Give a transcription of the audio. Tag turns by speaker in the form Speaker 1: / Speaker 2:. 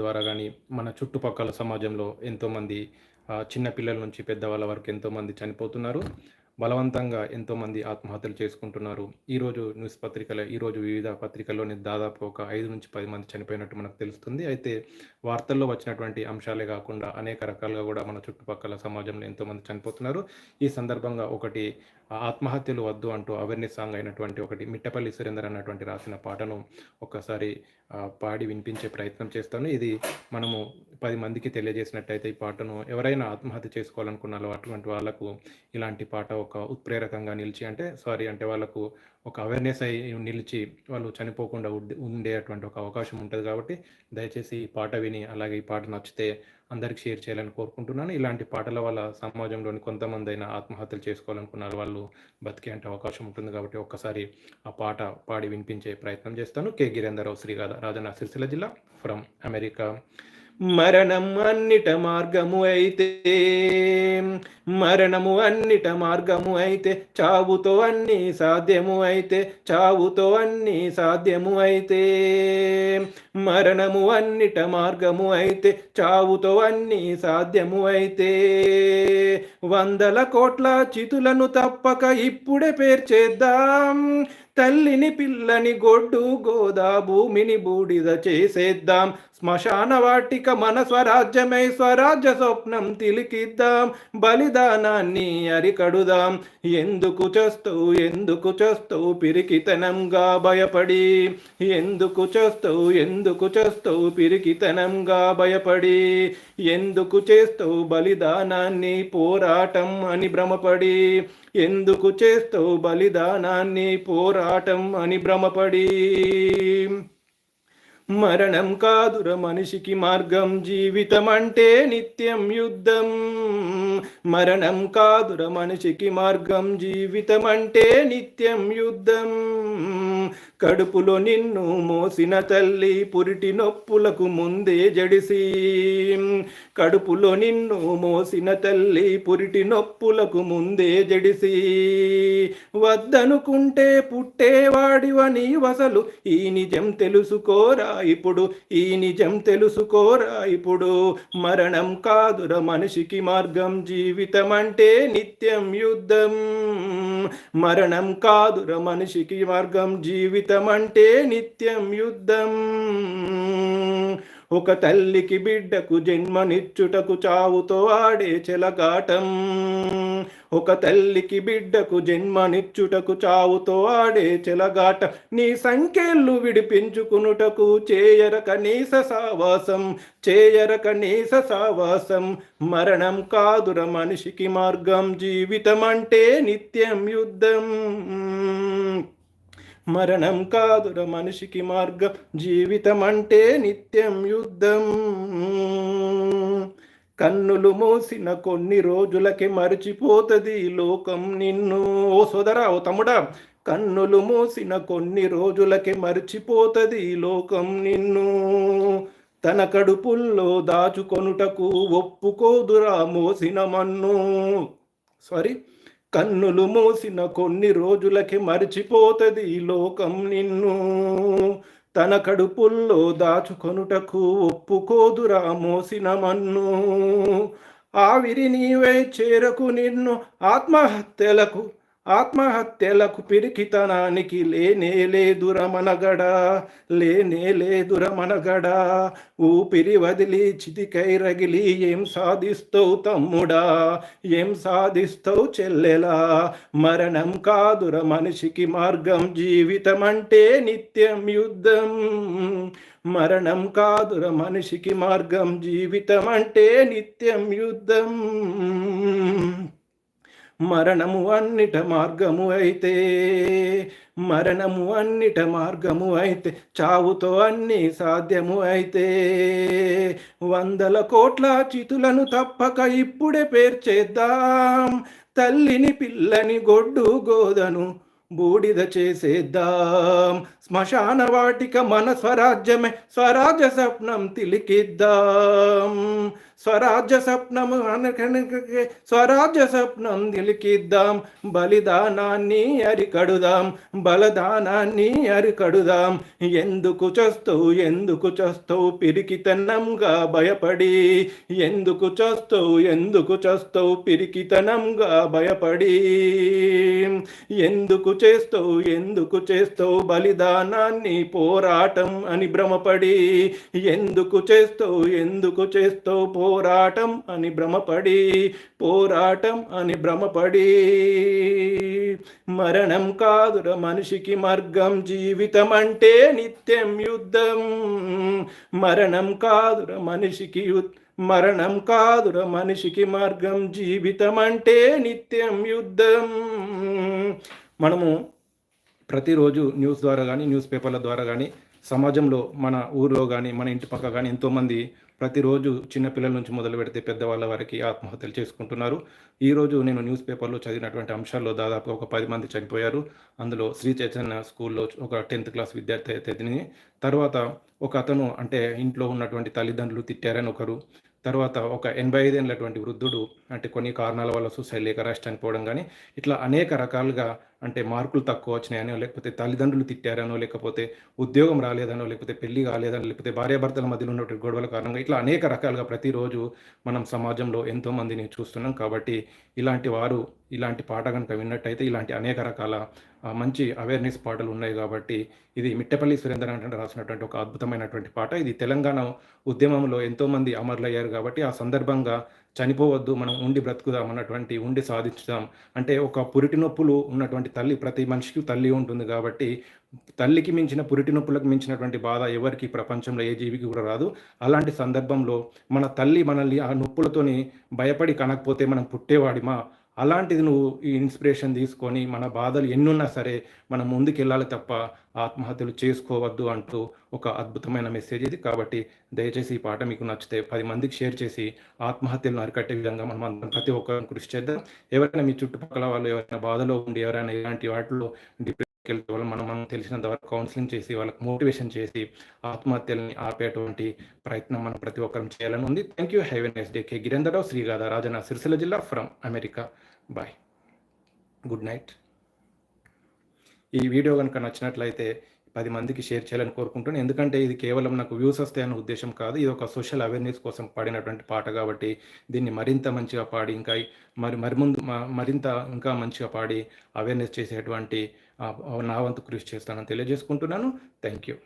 Speaker 1: ద్వారా కానీ మన చుట్టుపక్కల సమాజంలో ఎంతోమంది చిన్నపిల్లల నుంచి పెద్దవాళ్ళ వరకు ఎంతోమంది చనిపోతున్నారు. బలవంతంగా ఎంతోమంది ఆత్మహత్యలు చేసుకుంటున్నారు. ఈరోజు న్యూస్ పత్రికల ఈరోజు వివిధ పత్రికల్లోని దాదాపు ఒక ఐదు నుంచి పది మంది చనిపోయినట్టు మనకు తెలుస్తుంది. అయితే వార్తల్లో వచ్చినటువంటి అంశాలే కాకుండా అనేక రకాలుగా కూడా మన చుట్టుపక్కల సమాజంలో ఎంతోమంది చనిపోతున్నారు. ఈ సందర్భంగా ఒకటి ఆత్మహత్యలు వద్దు అంటూ అవేర్నెస్ సాంగ్ అయినటువంటి ఒకటి మిట్టపల్లి సురేందర్ అన్నటువంటి రాసిన పాటను ఒక్కసారి పాడి వినిపించే ప్రయత్నం చేస్తాను. ఇది మనము పది మందికి తెలియజేసినట్టయితే ఈ పాటను ఎవరైనా ఆత్మహత్య చేసుకోవాలనుకున్నారో అటువంటి వాళ్ళకు ఇలాంటి పాట ఒక ఉత్ప్రేరకంగా నిలిచి అంటే సారీ అంటే వాళ్ళకు ఒక అవేర్నెస్ అయి నిలిచి వాళ్ళు చనిపోకుండా ఉండే ఉండేటువంటి ఒక అవకాశం ఉంటుంది కాబట్టి దయచేసి ఈ పాట విని అలాగే ఈ పాట నచ్చితే అందరికి షేర్ చేయాలని కోరుకుంటున్నాను. ఇలాంటి పాటల వల్ల సమాజంలోని కొంతమంది అయినా ఆత్మహత్యలు చేసుకోవాలనుకున్నారు వాళ్ళు బతికే అంటే అవకాశం ఉంటుంది కాబట్టి ఒక్కసారి ఆ పాట పాడి వినిపించే ప్రయత్నం చేస్తాను. కె. గిరేందర్రావు శ్రీగాధ రాజన్న సిరిసిల్ల జిల్లా ఫ్రమ్ అమెరికా మరణం అన్నిట మార్గము అయితే మరణము అన్నిట మార్గము అయితే చావుతో అన్ని సాధ్యము అయితే చావుతో అన్ని సాధ్యము అయితే మరణము అన్నిట మార్గము అయితే చావుతో అన్ని సాధ్యము అయితే. వందల కోట్ల చితులను తప్పక ఇప్పుడే పేర్చేద్దాం. తల్లిని పిల్లని గొడ్డు గోదా భూమిని బూడిద చేసేద్దాం. శ్మశాన వాటిక మన స్వరాజ్యమై స్వరాజ్య స్వప్నం తిలికిద్దాం బలిదానాన్ని అరికడుదాం. ఎందుకు చేస్తావు ఎందుకు చేస్తావు పిరికితనంగా భయపడి? ఎందుకు చేస్తావు ఎందుకు చేస్తావు పిరికితనంగా భయపడి? ఎందుకు చేస్తూ బలిదానాన్ని పోరాటం అని భ్రమపడి? ఎందుకు చేస్తూ బలిదానాన్ని పోరాటం అని భ్రమపడి? మరణం కాదుర మనిషికి మార్గం జీవితం అంటే నిత్యం యుద్ధం. మరణం కాదుర మనిషికి మార్గం జీవితం అంటే నిత్యం యుద్ధం. కడుపులో నిన్ను మోసిన తల్లి పురిటి నొప్పులకు ముందే జడిసి. కడుపులో నిన్ను మోసిన తల్లి పురిటి నొప్పులకు ముందే జడిసి. వద్దనుకుంటే పుట్టేవాడివని వసలు ఈ నిజం తెలుసుకోరా? ఇప్పుడు ఈ నిజం తెలుసుకోరా? ఇప్పుడు మరణం కాదుర మనిషికి మార్గం జీవితం అంటే నిత్యం యుద్ధం. మరణం కాదుర మనిషికి మార్గం జీవితం అంటే నిత్యం యుద్ధం. ఒక తల్లికి బిడ్డకు జన్మనిచ్చుటకు చావుతో ఆడే చెలగాటం. ఒక తల్లికి బిడ్డకు జన్మనిచ్చుటకు చావుతో ఆడే చెలగాట నీ సంఖ్యలు విడిపించుకునుటకు చేయర కనీస సావాసం చేయర కనీస సావాసం. మరణం కాదుర మనిషికి మార్గం జీవితం అంటే నిత్యం యుద్ధం. మరణం కాదుర మనిషికి మార్గం జీవితం అంటే నిత్యం యుద్ధం. కన్నులు మోసిన కొన్ని రోజులకి మరిచిపోతుంది లోకం నిన్ను. ఓ సోదరా ఓ తమ్ముడా కన్నులు మూసిన కొన్ని రోజులకి మరిచిపోతుంది లోకం నిన్ను. తన కడుపుల్లో దాచుకొనుటకు ఒప్పుకోదురా మోసిన మన్ను. సారీ కన్నులు మోసిన కొన్ని రోజులకి మరిచిపోతుంది లోకం నిన్ను. తన కడుపుల్లో దాచుకొనుటకు ఒప్పుకోదురా మోసిన మన్ను. ఆవిరి నీవే చేరకు నిన్ను ఆత్మహత్యలకు ఆత్మహత్యలకు పిరికితనానికి లేనే లేదుర మనగడ లేనే లేదుర ఊపిరి వదిలి చితికై రగిలి ఏం సాధిస్తావు తమ్ముడా? ఏం సాధిస్తావు చెల్లెలా? మరణం కాదుర మనిషికి మార్గం జీవితం అంటే నిత్యం యుద్ధం. మరణం కాదుర మనిషికి మార్గం జీవితం అంటే నిత్యం యుద్ధం. మరణము అన్నిట మార్గము అయితే మరణము అన్నిట మార్గము అయితే చావుతో అన్ని సాధ్యము అయితే. వందల కోట్ల చితులను తప్పక ఇప్పుడే పేర్చేద్దాం. తల్లిని పిల్లని గొడ్డు గోదను బూడిద చేసేద్దాం. శ్మశాన వాటిక మన స్వరాజ్యమే స్వరాజ్య స్వప్నం తిలికిద్దాం. స్వరాజ్య స్వప్నం స్వరాజ్య స్వప్నం తిలికిద్దాం. బలిదానాన్ని అరికడుదాం బలదానాన్ని అరికడుదాం. ఎందుకు చస్తావు ఎందుకు చస్తావు పిరికితనంగా భయపడి. ఎందుకు చస్తావు ఎందుకు చస్తావు పిరికితనంగా భయపడి. ఎందుకు చేస్తావు ఎందుకు చేస్తావు బలిదానాన్ని పోరాటం అని భ్రమపడి? ఎందుకు చేస్తావు ఎందుకు చేస్తావు పోరాటం అని భ్రమపడి? పోరాటం అని భ్రమపడి? మరణం కాదుర మనిషికి మార్గం జీవితం అంటే నిత్యం యుద్ధం. మరణం కాదుర మనిషికి మరణం కాదుర మనిషికి మార్గం జీవితం అంటే నిత్యం యుద్ధం. మనము ప్రతిరోజు న్యూస్ ద్వారా కానీ న్యూస్ పేపర్ల ద్వారా కానీ సమాజంలో మన ఊర్లో కానీ మన ఇంటి పక్క కానీ ఎంతోమంది ప్రతిరోజు చిన్నపిల్లల నుంచి మొదలు పెడితే పెద్దవాళ్ళ వారికి ఆత్మహత్యలు చేసుకుంటున్నారు. ఈరోజు నేను న్యూస్ పేపర్లో చదివినటువంటి అంశాల్లో దాదాపు ఒక పది మంది చనిపోయారు. అందులో శ్రీ చైతన్య స్కూల్లో ఒక టెన్త్ క్లాస్ విద్యార్థి తర్వాత ఒక అతను అంటే ఇంట్లో ఉన్నటువంటి తల్లిదండ్రులు తిట్టారని ఒకరు. తర్వాత ఒక ఎనభై ఐదేళ్ళటువంటి వృద్ధుడు అంటే కొన్ని కారణాల వల్ల సూసైడ్ లేక రాష్ట్రానికి పోవడం కానీ ఇట్లా అనేక రకాలుగా అంటే మార్కులు తక్కువ వచ్చినాయనో లేకపోతే తల్లిదండ్రులు తిట్టారనో లేకపోతే ఉద్యోగం రాలేదనో లేకపోతే పెళ్ళి కాలేదనో లేకపోతే భార్యాభర్తల మధ్యలో ఉన్నటువంటి గొడవల కారణంగా ఇట్లా అనేక రకాలుగా ప్రతిరోజు మనం సమాజంలో ఎంతో మందిని చూస్తున్నాం. కాబట్టి ఇలాంటి వారు ఇలాంటి పాట కనుక విన్నట్టయితే ఇలాంటి అనేక రకాల మంచి అవేర్నెస్ పాటలు ఉన్నాయి కాబట్టి ఇది మిట్టపల్లి సురేంద్ర అంటే రాసినటువంటి ఒక అద్భుతమైనటువంటి పాట. ఇది తెలంగాణ ఉద్యమంలో ఎంతోమంది అమరులయ్యారు కాబట్టి ఆ సందర్భంగా చనిపోవద్దు మనం ఉండి బ్రతుకుదాం అన్నటువంటి ఉండి సాధించుదాం. అంటే ఒక పురిటి నొప్పులు ఉన్నటువంటి తల్లి ప్రతి మనిషికి తల్లి ఉంటుంది కాబట్టి తల్లికి మించిన పురిటి నొప్పులకు మించినటువంటి బాధ ఎవరికి ప్రపంచంలో ఏ జీవికి కూడా రాదు. అలాంటి సందర్భంలో మన తల్లి మనల్ని ఆ నొప్పులతోని భయపడి కనకపోతే మనం పుట్టేవాడిమా? అలాంటిది నువ్వు ఈ ఇన్స్పిరేషన్ తీసుకొని మన బాధలు ఎన్నున్నా సరే మనం ముందుకెళ్ళాలి తప్ప ఆత్మహత్యలు చేసుకోవద్దు అంటూ ఒక అద్భుతమైన మెసేజ్ ఇది. కాబట్టి దయచేసి ఈ పాట మీకు నచ్చితే పది మందికి షేర్ చేసి ఆత్మహత్యలను అరికట్టే విధంగా మనం అందరం ప్రతి ఒక్కరిని కృషి చేద్దాం. ఎవరైనా మీ చుట్టుపక్కల వాళ్ళు ఎవరైనా బాధలో ఉండి ఎవరైనా ఇలాంటి వాటిలో డిప్రెషన్కి వెళ్తే వాళ్ళు మనం మనం తెలిసినంత వరకు కౌన్సిలింగ్ చేసి వాళ్ళకి మోటివేషన్ చేసి ఆత్మహత్యల్ని ఆపేటువంటి ప్రయత్నం మనం ప్రతి ఒక్కరం చేయాలని ఉంది. Thank you have a next day K Girendar Rao శ్రీగాధ Rajanna Sircilla జిల్లా from America bye good night ఈ వీడియో కనుక నచ్చినట్లయితే పది మందికి షేర్ చేయాలని కోరుకుంటున్నాను. ఎందుకంటే ఇది కేవలం నాకు వ్యూస్ వస్తాయన్న ఉద్దేశం కాదు. ఇది ఒక సోషల్ అవేర్నెస్ కోసం పాడినటువంటి పాట కాబట్టి దీన్ని మరింత మంచిగా పాడి ఇంకా మరి మరి ముందు మరింత ఇంకా మంచిగా పాడి అవేర్నెస్ చేసేటువంటి నా వంతు కృషి చేస్తానని తెలియజేసుకుంటున్నాను. Thank you